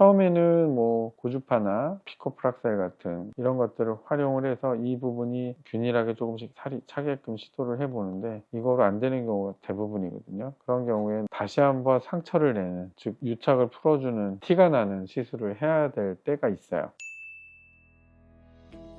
처음에는 뭐 고주파나 피코프락셀 같은 이런 것들을 활용을 해서 이 부분이 균일하게 조금씩 살이 차게끔 시도를 해보는데 이거로 안 되는 경우가 대부분이거든요. 그런 경우에는 다시 한번 상처를 내는 즉 유착을 풀어주는 티가 나는 시술을 해야 될 때가 있어요.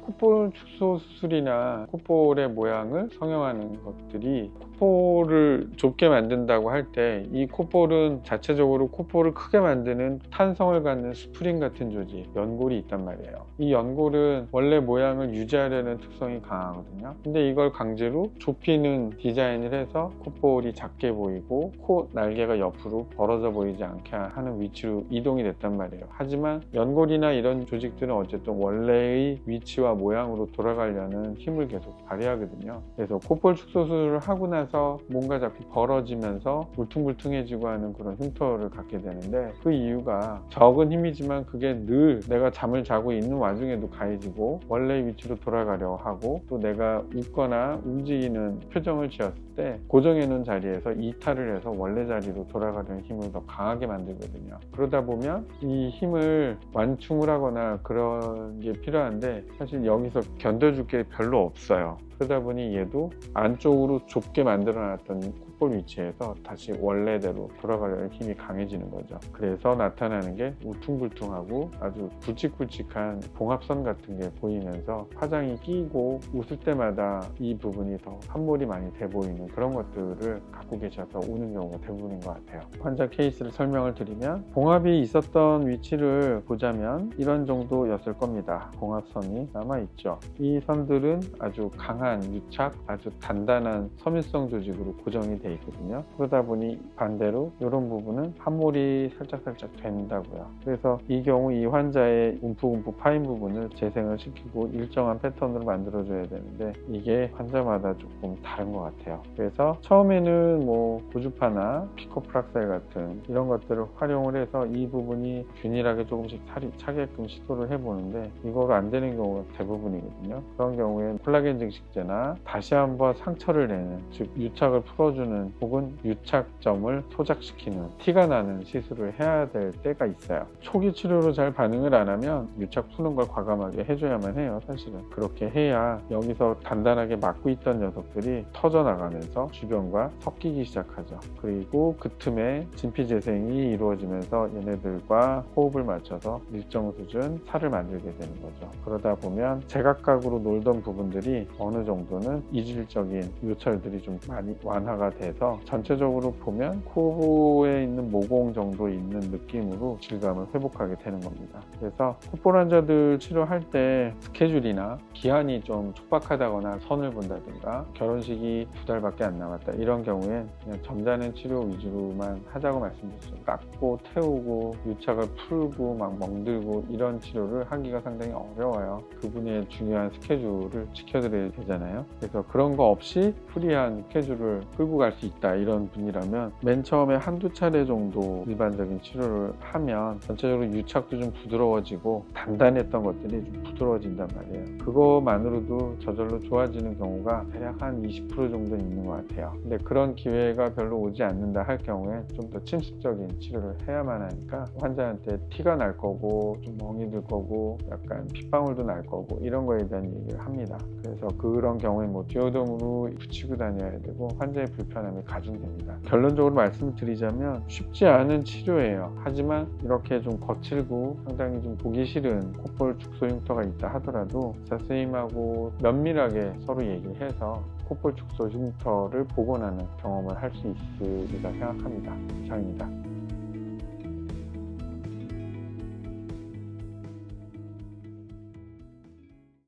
콧볼 축소 수술이나 콧볼의 모양을 성형하는 것들이 콧볼을 좁게 만든다고 할 때 이 콧볼은 자체적으로 콧볼을 크게 만드는 탄성을 갖는 스프링 같은 조직, 연골이 있단 말이에요. 이 연골은 원래 모양을 유지하려는 특성이 강하거든요. 근데 이걸 강제로 좁히는 디자인을 해서 콧볼이 작게 보이고 코 날개가 옆으로 벌어져 보이지 않게 하는 위치로 이동이 됐단 말이에요. 하지만 연골이나 이런 조직들은 어쨌든 원래의 위치와 모양으로 돌아가려는 힘을 계속 발휘하거든요. 그래서 콧볼 축소 수술을 하고 나서 뭔가 자꾸 벌어지면서 울퉁불퉁해지고 하는 그런 흉터를 갖게 되는데 그 이유가 적은 힘이지만 그게 늘 내가 잠을 자고 있는 와중에도 가해지고 원래 위치로 돌아가려 하고 또 내가 웃거나 움직이는 표정을 지었을 때 고정해 놓은 자리에서 이탈을 해서 원래 자리로 돌아가려는 힘을 더 강하게 만들거든요. 그러다 보면 이 힘을 완충을 하거나 그런 게 필요한데 사실 여기서 견뎌줄 게 별로 없어요. 그러다 보니 얘도 안쪽으로 좁게 만들 어 놨던 콧볼 위치에서 다시 원래대로 돌아가려는 힘이 강해지는 거죠. 그래서 나타나는 게 우퉁불퉁하고 아주 굵직굵직한 봉합선 같은 게 보이면서 화장이 끼고 웃을 때마다 이 부분이 더 함몰이 많이 돼 보이는 그런 것들을 갖고 계셔서 우는 경우가 대부분인 것 같아요. 환자 케이스를 설명을 드리면 봉합이 있었던 위치를 보자면 이런 정도였을 겁니다. 봉합선이 남아있죠. 이 선들은 아주 강한 유착, 아주 단단한 섬유성 조직으로 고정이 돼 있거든요. 그러다 보니 반대로 이런 부분은 함몰이 살짝살짝 된다고요. 그래서 이 경우 이 환자의 움푹움푹 파인 부분을 재생을 시키고 일정한 패턴으로 만들어줘야 되는데 이게 환자마다 조금 다른 것 같아요. 그래서 처음에는 뭐 고주파나 피코프락셀 같은 이런 것들을 활용을 해서 이 부분이 균일하게 조금씩 살이 차게끔 시도를 해보는데 이거로 안 되는 경우가 대부분이거든요. 그런 경우에는 콜라겐 증식제나 다시 한번 상처를 내는 즉 유착을 풀어주는 혹은 유착점을 소작시키는 티가 나는 시술을 해야 될 때가 있어요. 초기 치료로 잘 반응을 안 하면 유착 푸는 걸 과감하게 해줘야만 해요. 사실은 그렇게 해야 여기서 단단하게 막고 있던 녀석들이 터져 나가면서 주변과 섞이기 시작하죠. 그리고 그 틈에 진피 재생이 이루어지면서 얘네들과 호흡을 맞춰서 일정 수준 살을 만들게 되는 거죠. 그러다 보면 제각각으로 놀던 부분들이 어느 정도는 이질적인 요철들이 좀 많이 완화가 돼서 전체적으로 보면 코에 있는 모공 정도 있는 느낌으로 질감을 회복하게 되는 겁니다. 그래서 콧볼 환자들 치료할 때 스케줄이나 기한이 좀 촉박하다거나 선을 본다든가 결혼식이 두 달밖에 안 남았다 이런 경우엔 그냥 점잖은 치료 위주로만 하자고 말씀드렸죠. 깎고 태우고 유착을 풀고 막 멍들고 이런 치료를 하기가 상당히 어려워요. 그분의 중요한 스케줄을 지켜드려야 되잖아요. 그래서 그런 거 없이 프리한 스케줄을 끌고 갈수 있다 이런 분이라면 맨 처음에 한두 차례 정도 일반적인 치료를 하면 전체적으로 유착도 좀 부드러워지고 단단했던 것들이 좀 부드러워진단 말이에요. 그거만으로도 저절로 좋아지는 경우가 대략 한 20% 정도 있는 것 같아요. 근데 그런 기회가 별로 오지 않는다 할 경우에 좀 더 침습적인 치료를 해야만 하니까 환자한테 티가 날 거고 좀 멍이 들 거고 약간 핏방울도 날 거고 이런 거에 대한 얘기를 합니다. 그래서 그런 경우에 뭐 디오덤으로 붙이고 다녀야 되고 환자의 불편 함이 가중됩니다. 결론적으로 말씀을 드리자면 쉽지 않은 치료예요. 하지만 이렇게 좀 거칠고 상당히 좀 보기 싫은 콧볼 축소 흉터가 있다 하더라도 선생님하고 면밀하게 서로 얘기해서 콧볼 축소 흉터를 복원하는 경험을 할 수 있으리라 생각합니다. 이상입니다.